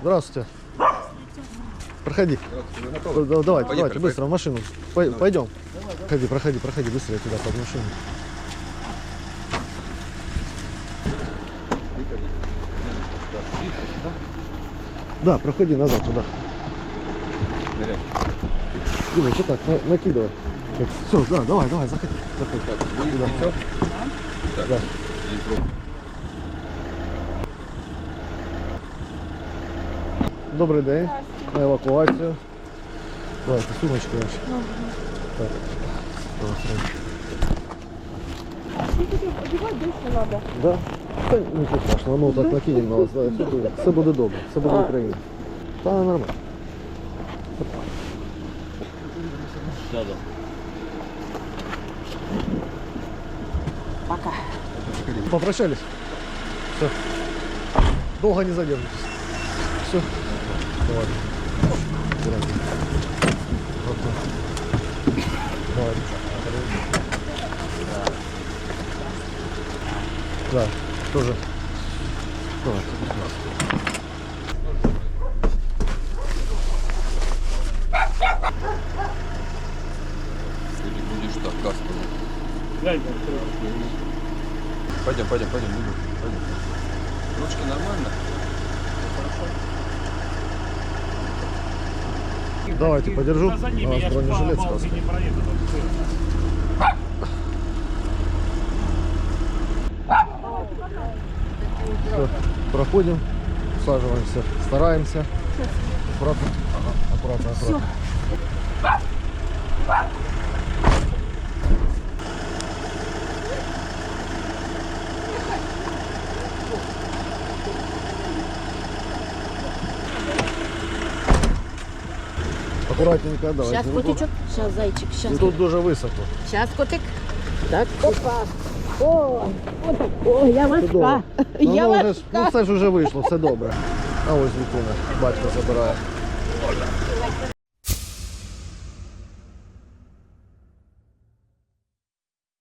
Здравствуйте. Проходи. Да- Давайте, давайте, быстро в машину. Пой- Пойдем. Проходи, проходи, проходи, быстрее туда, под машину. Да, проходи назад туда. Дима, что так, на- накидывай. Все, да, давай, давай, заходи. заходи. Сюда. Да. Добрий день. На евакуацію. Давайте сумочки ваші. Так. Давай, сразу. Да? Та нічого страшного, ну так накинемо на вас. да, Все буде, все буде добре, все буде Україна. Та нормально. Пока. Попрощались? Все. Долго не задержитесь. Все. Давай. Давай. Да, тоже. Давай, будешь так каску. Пойдем, пойдем, пойдем. Пойдем. Ручки нормально? Давайте подержу. За ними, у вас бронежилет проеду. Все, проходим, усаживаемся, стараемся. Аккуратно. Аккуратно, аккуратно. Аккуратненько, давай. Сейчас, котичок. Сейчас, зайчик. Сейчас. Тут дуже високо. Сейчас, котик. Так, опа. О, отак. О, я важка. Ну, Я ну, вже, ж- ну важка. це ж вже вийшло, все добре. А ось дитина, батько забирає.